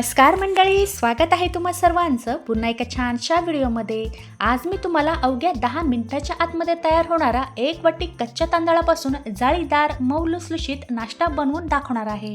नमस्कार मंडळी स्वागत आहे तुम्हा सर्वांचं पुन्हा एका छानशा व्हिडिओमध्ये. आज मी तुम्हाला अवघ्या दहा मिनिटाच्या आतमध्ये तयार होणारा एक वाटी कच्च्या तांदळापासून जाळीदार मऊ लुसलुशीत नाश्ता बनवून दाखवणार आहे.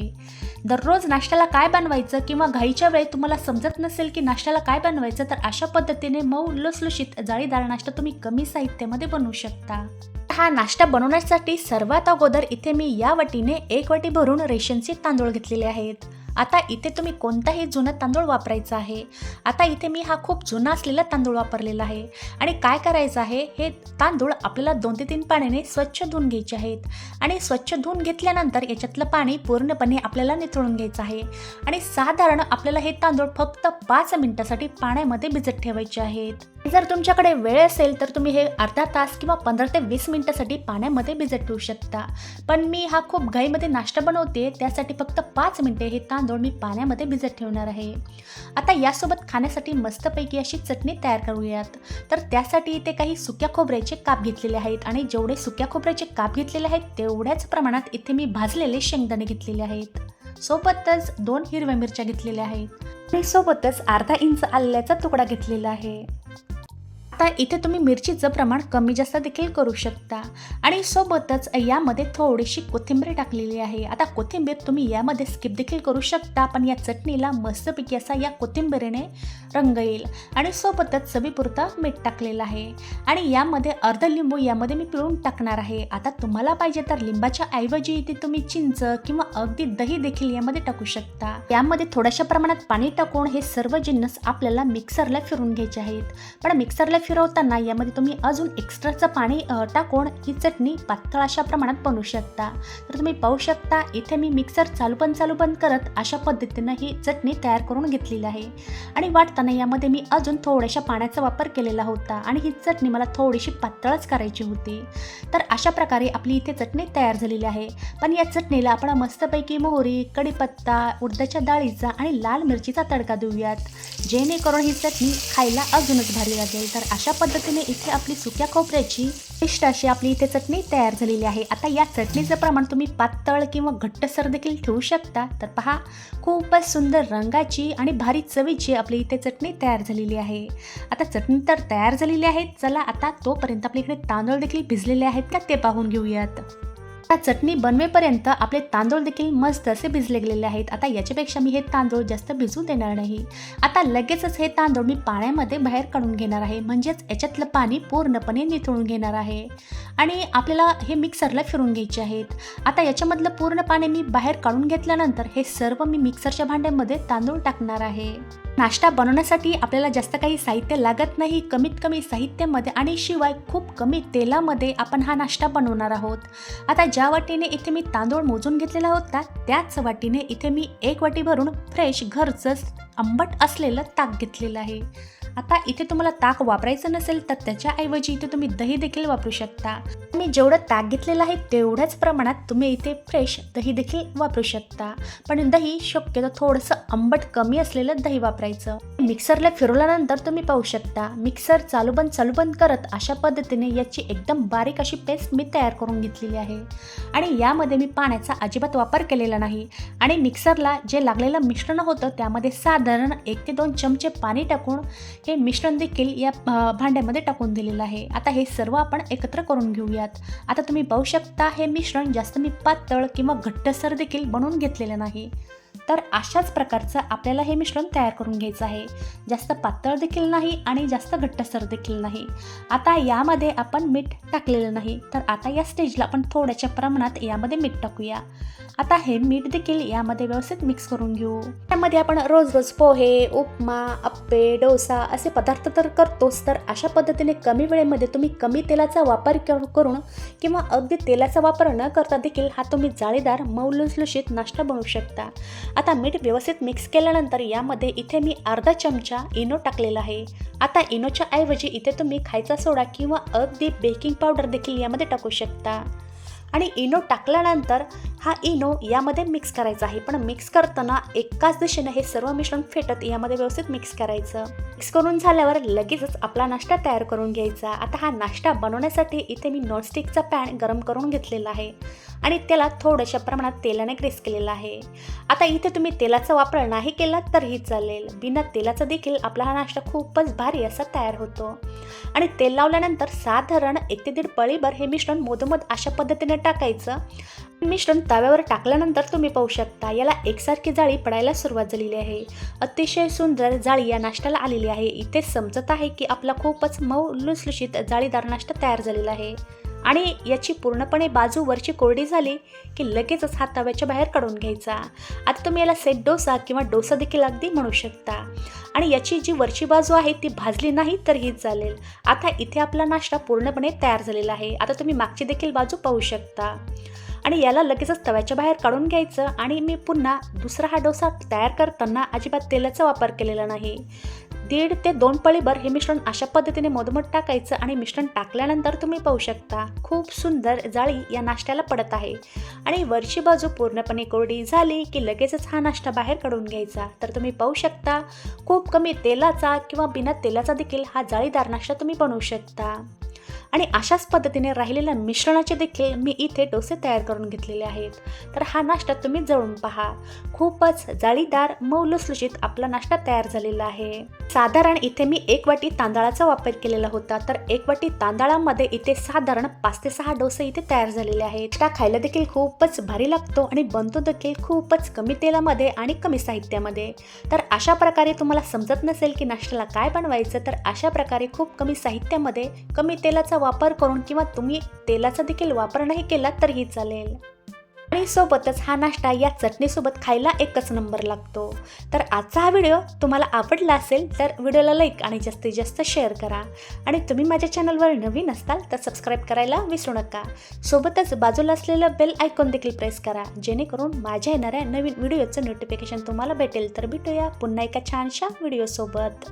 दररोज नाश्त्याला काय बनवायचं किंवा घाईच्या वेळी तुम्हाला समजत नसेल की नाश्त्याला काय बनवायचं तर अशा पद्धतीने मऊ लुसलुशीत जाळीदार नाश्ता तुम्ही कमी साहित्यामध्ये बनवू शकता. हा नाश्ता बनवण्यासाठी सर्वात अगोदर इथे मी या वाटीने एक वाटी भरून रेशनचे तांदूळ घेतलेले आहेत. आता इथे तुम्ही कोणताही जुना तांदूळ वापरायचा आहे. आता इथे मी हा खूप जुना असलेला तांदूळ वापरलेला आहे. आणि काय करायचं आहे? हे तांदूळ आपल्याला दोन ते तीन पाण्याने स्वच्छ धुवून घ्यायचे आहेत. आणि स्वच्छ धुवून घेतल्यानंतर याच्यातलं पाणी पूर्णपणे आपल्याला निथळून घ्यायचं आहे. आणि साधारण आपल्याला हे तांदूळ फक्त पाच मिनिटासाठी पाण्यामध्ये भिजत ठेवायचे आहेत. जर तुमच्याकडे वेळ असेल तर तुम्ही हे अर्धा तास किंवा पंधरा ते वीस मिनिटासाठी पाण्यामध्ये भिजत ठेवू शकता. पण मी हा खूप घाईमध्ये नाश्ता बनवते त्यासाठी फक्त पाच मिनिटे हे तांदूळ मी पाण्यामध्ये भिजत ठेवणार आहे. आता यासोबत खाण्यासाठी मस्तपैकी अशी चटणी तयार करूयात. तर त्यासाठी इथे काही सुक्या खोबऱ्याचे काप घेतलेले आहेत आणि जेवढे सुक्या खोबऱ्याचे काप घेतलेले आहेत तेवढ्याच प्रमाणात इथे मी भाजलेले शेंगदाणे घेतलेले आहेत. सोबतच दोन हिरव्या मिरच्या घेतलेल्या आहेत. आणि सोबतच अर्धा इंच आल्याचा तुकडा घेतलेला आहे. आता इथे तुम्ही मिरचीचं प्रमाण कमी जास्त देखील करू शकता. आणि सोबतच यामध्ये थोडीशी कोथिंबीर टाकलेली आहे. आता कोथिंबीर तुम्ही यामध्ये स्किप देखील करू शकता पण या चटणीला मस्तपैकी असा या कोथिंबीरीने रंग येईल आणि सोबतच चवीपुरता मीठ टाकलेलं आहे. आणि यामध्ये अर्ध लिंबू यामध्ये मी पिळून टाकणार आहे. आता तुम्हाला पाहिजे तर लिंबाच्या ऐवजी इथे तुम्ही चिंच किंवा अगदी दही देखील यामध्ये टाकू शकता. यामध्ये थोड्याशा प्रमाणात पाणी टाकून हे सर्व जिन्नस आपल्याला मिक्सरला फिरून घ्यायचे आहेत. पण मिक्सरला फिरवताना यामध्ये तुम्ही अजून एक्स्ट्राचं पाणी टाकून ही चटणी पातळ अशा प्रमाणात बनवू शकता. तर तुम्ही पाहू शकता इथे मी मिक्सर चालू पण चालू बंद करत अशा पद्धतीनं ही चटणी तयार करून घेतलेली आहे. आणि वाटताना यामध्ये मी अजून थोड्याशा पाण्याचा वापर केलेला होता आणि ही चटणी मला थोडीशी पातळच करायची होती. तर अशा प्रकारे आपली इथे चटणी तयार झालेली आहे. पण या चटणीला आपण मस्तपैकी मोहरी कढीपत्ता उडदाच्या डाळीचा आणि लाल मिरचीचा तडका देऊयात. जेणेकरून ही चटणी खायला अजूनच भारी लागेल. तर अशा पद्धतीने इथे आपली सुक्या खोबऱ्याची विशिष्ट अशी आपली इथे चटणी तयार झालेली आहे. आता या चटणीचं प्रमाण तुम्ही पातळ किंवा घट्टसर देखील ठेवू शकता. तर पहा खूपच सुंदर रंगाची आणि भारी चवीची आपली इथे चटणी तयार झालेली आहे. आता चटणी तर तयार झालेली आहे. चला आता तोपर्यंत आपल्या इकडे तांदूळ देखील भिजलेले आहेत का ते पाहून घेऊयात. आता चटणी बनवेपर्यंत आपले तांदूळ देखील मस्त असे भिजले गेलेले आहेत. आता याच्यापेक्षा मी हे तांदूळ जास्त भिजू देणार नाही. आता लगेचच हे तांदूळ मी पाण्यामध्ये बाहेर काढून घेणार आहे. म्हणजेच याच्यातलं पाणी पूर्णपणे निथळून घेणार आहे. आणि आपल्याला हे मिक्सरला फिरून घ्यायचे आहेत. आता याच्यामधलं पूर्ण पाणी मी बाहेर काढून घेतल्यानंतर हे सर्व मी मिक्सरच्या भांड्यामध्ये तांदूळ टाकणार आहे. नाश्ता बनवण्यासाठी आपल्याला जास्त काही साहित्य लागत नाही. कमीत कमी साहित्यामध्ये आणि शिवाय खूप कमी तेलामध्ये आपण हा नाश्ता बनवणार आहोत. आता ज्या वाटीने इथे मी तांदूळ मोजून घेतलेला होता त्याच वाटीने इथे मी एक वाटी भरून फ्रेश घरचंच आंबट असलेलं ताक घेतलेलं आहे. आता इथे तुम्हाला ताक वापरायचं नसेल तर त्याच्याऐवजी इथे तुम्ही दही देखील वापरू शकता. मी जेवढं ताक घेतलेलं आहे तेवढ्याच प्रमाणात तुम्ही इथे फ्रेश दही देखील वापरू शकता. पण दही शक्यतो थोडंसं आंबट कमी असलेलं दही वापरायचं. मिक्सरला फिरवल्यानंतर तुम्ही पाहू शकता मिक्सर चालू बंद चालू बंद करत अशा पद्धतीने याची एकदम बारीक अशी पेस्ट मी तयार करून घेतलेली आहे. आणि यामध्ये मी पाण्याचा अजिबात वापर केलेला नाही. आणि मिक्सरला जे लागलेलं मिश्रण होतं त्यामध्ये साधारण एक ते दोन चमचे पाणी टाकून हे मिश्रण देखील या भांड्यामध्ये टाकून दिलेलं आहे. आता हे सर्व आपण एकत्र करून घेऊयात. आता तुम्ही पाहू शकता हे मिश्रण जास्त मी पातळ किंवा घट्टसर देखील बनवून घेतलेलं नाही. तर अशाच प्रकारचं आपल्याला हे मिश्रण तयार करून घ्यायचं आहे. जास्त पातळ देखील नाही आणि जास्त घट्टसर देखील नाही. आता यामध्ये आपण मीठ टाकलेलं नाही तर आता या स्टेजला आपण थोड्याशा प्रमाणात यामध्ये मीठ टाकूया. आता हे मीठ देखील यामध्ये व्यवस्थित मिक्स करून घेऊ. त्यामध्ये आपण रोज रोज पोहे उपमा अप्पे डोसा असे पदार्थ तर करतोच तर अशा पद्धतीने कमी वेळेमध्ये तुम्ही कमी तेलाचा वापर करून किंवा अगदी तेलाचा वापर न करता देखील हा तुम्ही जाळीदार मऊ लुसलुशीत नाश्ता बनवू शकता. आता मीठ व्यवस्थित मिक्स केल्यानंतर यामध्ये इथे मी अर्धा चमचा इनो टाकलेला आहे. आता इनोच्या ऐवजी इथे तुम्ही खायचा सोडा किंवा अगदी बेकिंग पावडर देखील यामध्ये टाकू शकता. आणि इनो टाकल्यानंतर हा इनो यामध्ये मिक्स करायचा आहे. पण मिक्स करताना एकाच दिशेनं हे सर्व मिश्रण फेटत यामध्ये व्यवस्थित मिक्स करायचं. मिक्स करून झाल्यावर लगेचच आपला नाश्ता तयार करून घ्यायचा. आता हा नाश्ता बनवण्यासाठी इथे मी नॉनस्टिकचा पॅन गरम करून घेतलेला आहे. आणि त्याला थोड्याशा प्रमाणात तेलाने ग्रेस केलेला आहे. आता इथे तुम्ही तेलाचा वापर नाही केला तरीही चालेल. बिना तेलाचा देखील आपला हा नाश्ता खूपच भारी असा तयार होतो. आणि तेल लावल्यानंतर साधारण एक ते दीड पळीभर हे मिश्रण मोदमोद अशा पद्धतीने टाकायचं. मिश्रण तव्यावर टाकल्यानंतर तुम्ही पाहू शकता याला एकसारखी जाळी पडायला सुरुवात झालेली आहे. अतिशय सुंदर जाळी या नाश्त्याला आलेली आहे. इथे समजत आहे की आपला खूपच मऊ लुसलुशीत जाळीदार नाश्ता तयार झालेला आहे. आणि याची पूर्णपणे बाजू वरची कोरडी झाली की लगेचच हा तव्याच्या बाहेर काढून घ्यायचा. आता तुम्ही याला सेट डोसा किंवा डोसा देखील अगदी म्हणू शकता. आणि याची जी वरची बाजू आहे ती भाजली नाही तरीही चालेल. आता इथे आपला नाश्ता पूर्णपणे तयार झालेला आहे. आता तुम्ही मागची देखील बाजू पाहू शकता. आणि याला लगेचच तव्याच्या बाहेर काढून घ्यायचं आणि मी पुन्हा दुसरा हा डोसा तयार करताना अजिबात तेलाचा वापर केलेला नाही. दीड ते दोन पळीभर हे मिश्रण अशा पद्धतीने मधोमध टाकायचं आणि मिश्रण टाकल्यानंतर तुम्ही पाहू शकता खूप सुंदर जाळी या नाश्त्याला पडत आहे. आणि वरची बाजू पूर्णपणे कोरडी झाली की लगेचच हा नाश्ता बाहेर काढून घ्यायचा. तर तुम्ही पाहू शकता खूप कमी तेलाचा किंवा बिना तेलाचा देखील हा जाळीदार नाश्ता तुम्ही बनवू शकता. आणि अशाच पद्धतीने राहिलेल्या मिश्रणाचे देखील मी इथे डोसे तयार करून घेतलेले आहेत. तर हा नाश्ता तुम्ही जळून पहा. खूपच जाळीदार मऊ लुसलुशीत आपला नाश्ता तयार झालेला आहे. साधारण इथे मी एक वाटी तांदळाचा वापर केलेला होता. तर एक वाटी तांदळामध्ये इथे साधारण पाच ते सहा डोसे इथे तयार झालेले आहेत. त्या खायला देखील खूपच भारी लागतो आणि बनतो देखील खूपच कमी तेलामध्ये आणि कमी साहित्यामध्ये. तर अशा प्रकारे तुम्हाला समजत नसेल की नाश्त्याला काय बनवायचं तर अशा प्रकारे खूप कमी साहित्यामध्ये कमी तेलाचा वापर करून किंवा तुम्ही तेलाचा देखील वापर नाही केला तरीही चालेल. आणि सोबतच हा नाश्ता या चटणीसोबत खायला एकच नंबर लागतो. तर आजचा हा व्हिडिओ तुम्हाला आवडला असेल तर व्हिडिओला लाईक आणि जास्तीत जास्त शेअर करा. आणि तुम्ही माझ्या चॅनलवर नवीन असताल तर सबस्क्राईब करायला विसरू नका. सोबतच बाजूला असलेलं बेल आयकॉन देखील प्रेस करा जेणेकरून माझ्या येणाऱ्या नवीन व्हिडिओचं नोटिफिकेशन तुम्हाला भेटेल. तर भेटूया पुन्हा एका छानशा व्हिडिओसोबत.